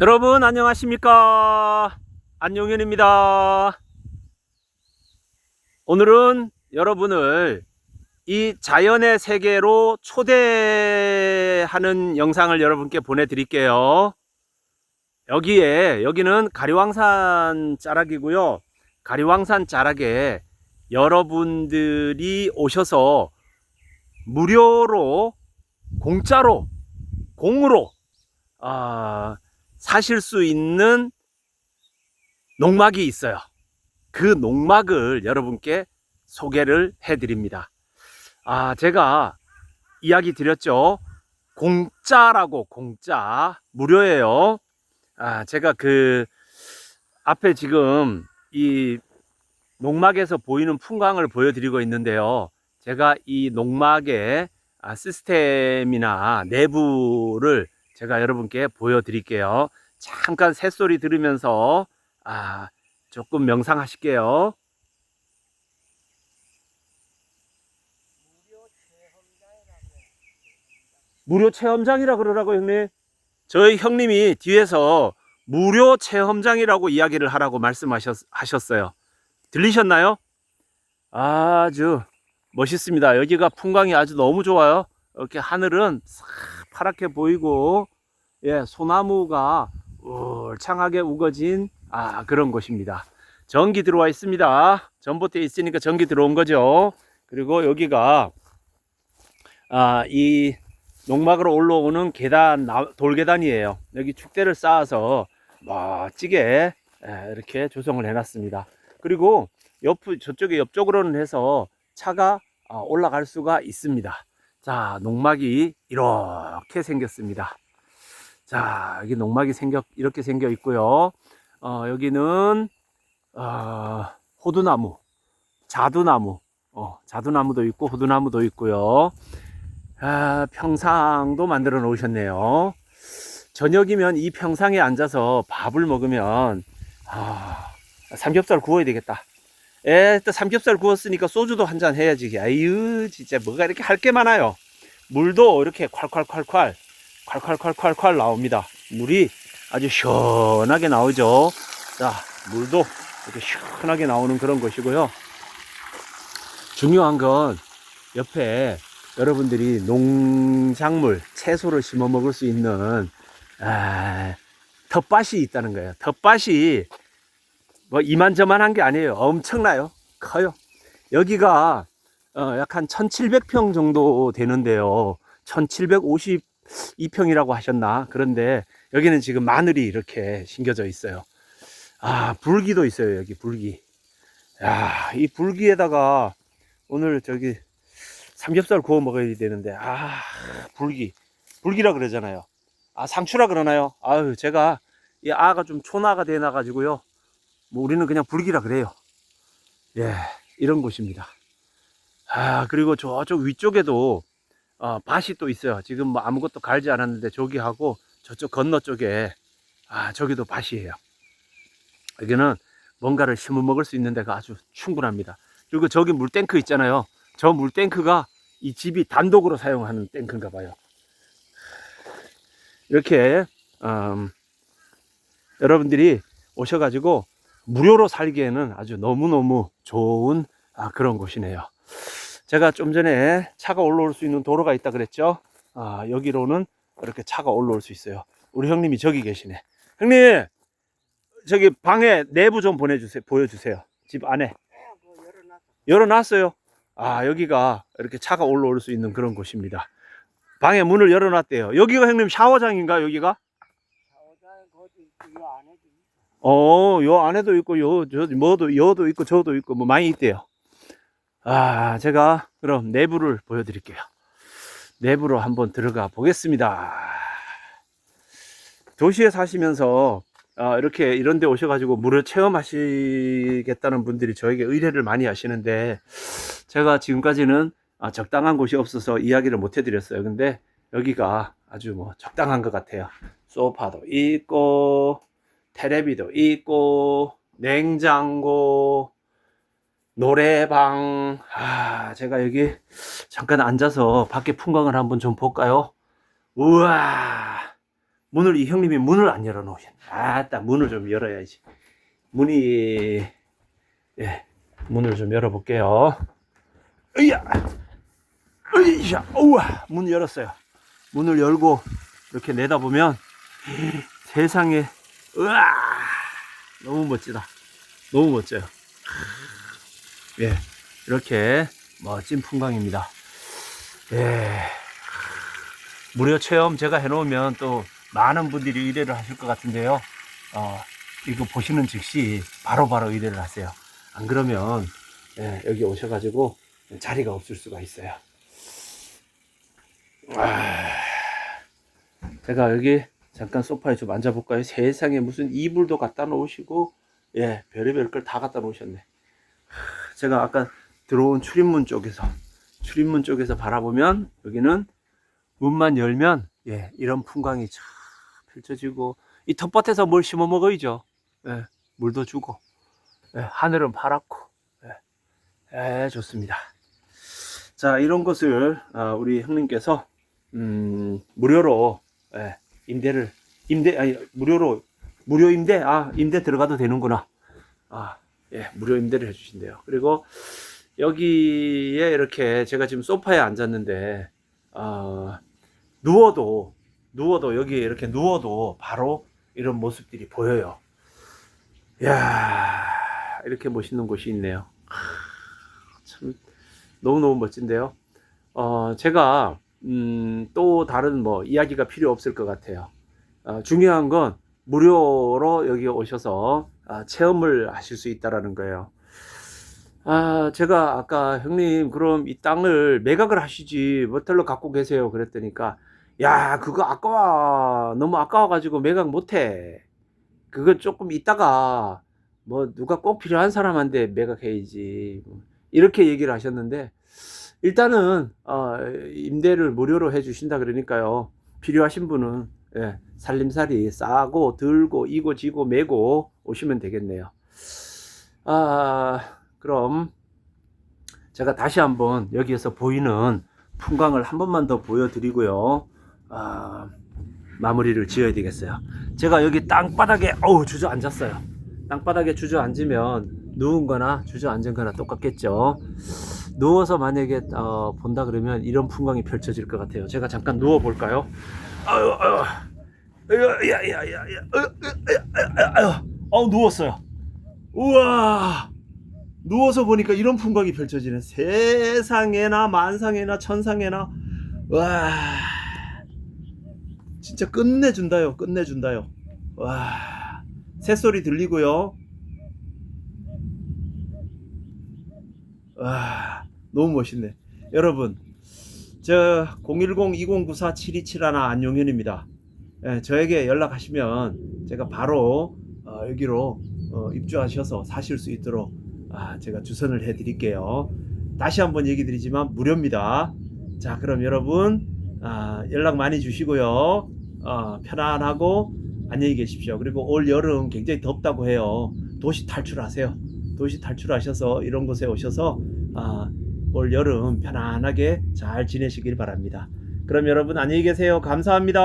여러분 안녕하십니까? 안용현입니다. 오늘은 여러분을 이 자연의 세계로 초대하는 영상을 여러분께 보내드릴게요. 여기에 여기는 가리왕산 자락이고요. 가리왕산 자락에 여러분들이 오셔서 무료로 공짜로 공으로 아, 사실 수 있는 농막이 있어요. 그 농막을 여러분께 소개를 해드립니다. 아, 제가 이야기 드렸죠. 공짜라고, 공짜. 무료예요. 아, 제가 그 앞에 지금 이 농막에서 보이는 풍광을 보여드리고 있는데요. 제가 이 농막의 아, 시스템이나 내부를 제가 여러분께 보여드릴게요. 잠깐 새소리 들으면서 아, 조금 명상하실게요. 무료 체험장이라 그러라고 형님. 저희 형님이 뒤에서 무료 체험장이라고 이야기를 하라고 말씀하셨어요. 들리셨나요? 아주 멋있습니다. 여기가 풍광이 아주 너무 좋아요. 이렇게 하늘은 싹 파랗게 보이고, 예, 소나무가 울창하게 우거진 아, 그런 곳입니다. 전기 들어와 있습니다. 전봇대에 있으니까 전기 들어온 거죠. 그리고 여기가 아, 이 농막으로 올라오는 계단 돌계단이에요. 여기 축대를 쌓아서 멋지게 예, 이렇게 조성을 해놨습니다. 그리고 옆 저쪽에 옆쪽으로는 해서 차가 아, 올라갈 수가 있습니다. 자, 농막이 이렇게 생겼습니다. 자, 여기 농막이 생겨 이렇게 생겨 있고요. 어, 여기는 어, 호두나무, 자두나무, 어, 자두나무도 있고 호두나무도 있고요. 아, 평상도 만들어 놓으셨네요. 저녁이면 이 평상에 앉아서 밥을 먹으면 아, 삼겹살 구워야 되겠다. 에, 또 삼겹살 구웠으니까 소주도 한 잔 해야지. 아유, 진짜 뭐가 이렇게 할 게 많아요. 물도 이렇게 콸콸콸콸, 콸콸콸콸콸 나옵니다. 물이 아주 시원하게 나오죠. 자, 물도 이렇게 시원하게 나오는 그런 것이고요. 중요한 건 옆에 여러분들이 농작물, 채소를 심어 먹을 수 있는 아, 텃밭이 있다는 거예요. 텃밭이 뭐 이만저만한 게 아니에요. 엄청나요. 커요. 여기가 어, 약한 1700평 정도 되는데요. 1752평이라고 하셨나? 그런데 여기는 지금 마늘이 이렇게 심겨져 있어요. 아, 불기도 있어요. 여기 불기. 야, 이 불기에다가 오늘 저기 삼겹살 구워 먹어야 되는데 아, 불기. 불기라 그러잖아요. 아, 상추라 그러나요? 아유, 제가 이 아가 좀 초나가 되나 가지고요. 뭐 우리는 그냥 불기라 그래요. 예, 이런 곳입니다. 아, 그리고 저쪽 위쪽에도 어, 밭이 또 있어요. 지금 뭐 아무것도 갈지 않았는데 저기하고 저쪽 건너 쪽에 아, 저기도 밭이에요. 여기는 뭔가를 심어 먹을 수 있는 데가 아주 충분합니다. 그리고 저기 물탱크 있잖아요. 저 물탱크가 이 집이 단독으로 사용하는 탱크인가 봐요. 이렇게 음, 여러분들이 오셔가지고 무료로 살기에는 아주 너무너무 좋은 아, 그런 곳이네요. 제가 좀 전에 차가 올라올 수 있는 도로가 있다 그랬죠. 아, 여기로는 이렇게 차가 올라올 수 있어요. 우리 형님이 저기 계시네. 형님, 저기 방에 내부 좀 보내주세요. 보여주세요. 집 안에. 열어놨어요. 아, 여기가 이렇게 차가 올라올 수 있는 그런 곳입니다. 방에 문을 열어놨대요. 여기가 형님 샤워장인가, 여기가? 어, 요 안에도 있고, 요, 저, 뭐도, 여도 있고, 저도 있고, 뭐 많이 있대요. 아, 제가 그럼 내부를 보여드릴게요. 내부로 한번 들어가 보겠습니다. 도시에 사시면서 아, 이렇게 이런 데 오셔가지고 물을 체험하시겠다는 분들이 저에게 의뢰를 많이 하시는데 제가 지금까지는 아, 적당한 곳이 없어서 이야기를 못 해드렸어요. 근데 여기가 아주 뭐 적당한 것 같아요. 소파도 있고, 테레비도 있고, 냉장고, 노래방. 아, 제가 여기 잠깐 앉아서 밖에 풍광을 한번 좀 볼까요? 우와, 문을 이 형님이 문을 안 열어 놓으셨네. 아따 문을 좀 열어야지. 문이 예 문을 좀 열어 볼게요. 으야 으이샤 우와 문 열었어요. 문을 열고 이렇게 내다보면 세상에 우와 너무 멋지다. 너무 멋져요. 예 이렇게 멋진 풍광입니다. 예 무료 체험 제가 해놓으면 또 많은 분들이 의뢰를 하실 것 같은데요. 어, 이거 보시는 즉시 바로바로 의뢰를 하세요. 안 그러면 예, 여기 오셔가지고 자리가 없을 수가 있어요. 아, 제가 여기 잠깐 소파에 좀 앉아볼까요? 세상에 무슨 이불도 갖다 놓으시고 예 별의별 걸 다 갖다 놓으셨네. 하, 제가 아까 들어온 출입문 쪽에서 출입문 쪽에서 바라보면 여기는 문만 열면 예 이런 풍광이 쫙 펼쳐지고 이 텃밭에서 뭘 심어 먹어야죠. 예, 물도 주고 예, 하늘은 파랗고 예, 예, 좋습니다. 자 이런 것을 아, 우리 형님께서 음, 무료로 예, 임대를 임대 아니 무료로 무료 임대 아 임대 들어가도 되는구나. 아 예, 무료 임대를 해주신대요. 그리고 여기에 이렇게 제가 지금 소파에 앉았는데 어, 누워도 누워도 여기에 이렇게 누워도 바로 이런 모습들이 보여요. 야 이렇게 멋있는 곳이 있네요. 하, 참 너무너무 멋진데요. 어, 제가 음, 또 다른 뭐 이야기가 필요 없을 것 같아요. 어, 중요한 건 무료로 여기 오셔서 아, 체험을 하실 수 있다라는 거예요. 아, 제가 아까 형님 그럼 이 땅을 매각을 하시지 뭐텔로 갖고 계세요 그랬더니까 야 그거 아까워 너무 아까워 가지고 매각 못해 그건 조금 있다가 뭐 누가 꼭 필요한 사람한테 매각해야지 이렇게 얘기를 하셨는데 일단은 어, 임대를 무료로 해주신다 그러니까요 필요하신 분은 예, 살림살이 싸고 들고 이고 지고 메고 오시면 되겠네요 아 그럼 제가 다시 한번 여기에서 보이는 풍광을 한 번만 더 보여드리고요. 아, 마무리를 지어야 되겠어요. 제가 여기 땅바닥에 어우 주저앉았어요. 땅바닥에 주저앉으면 누운 거나 주저앉은 거나 똑같겠죠. 누워서 만약에 어, 본다 그러면 이런 풍광이 펼쳐질 것 같아요. 제가 잠깐 누워 볼까요? 아유, 아유, 아유, 야, 야, 야, 야, 아유, 아유, 아유, 아유, 아유, 누웠어요. 우와, 누워서 보니까 이런 풍광이 펼쳐지는 세상에나 만상에나 천상에나. 와. 진짜 끝내준다요 끝내준다요. 와. 새소리 들리고요. 와 너무 멋있네 여러분 저 010-2094-7271 안용현입니다 예, 저에게 연락하시면 제가 바로 어, 여기로 어, 입주하셔서 사실 수 있도록 아, 제가 주선을 해 드릴게요. 다시 한번 얘기 드리지만 무료입니다. 자, 그럼 여러분, 아, 연락 많이 주시고요. 어, 편안하고 안녕히 계십시오. 그리고 올 여름 굉장히 덥다고 해요. 도시 탈출하세요. 도시 탈출하셔서 이런 곳에 오셔서 아, 올 여름 편안하게 잘 지내시길 바랍니다. 그럼 여러분 안녕히 계세요. 감사합니다.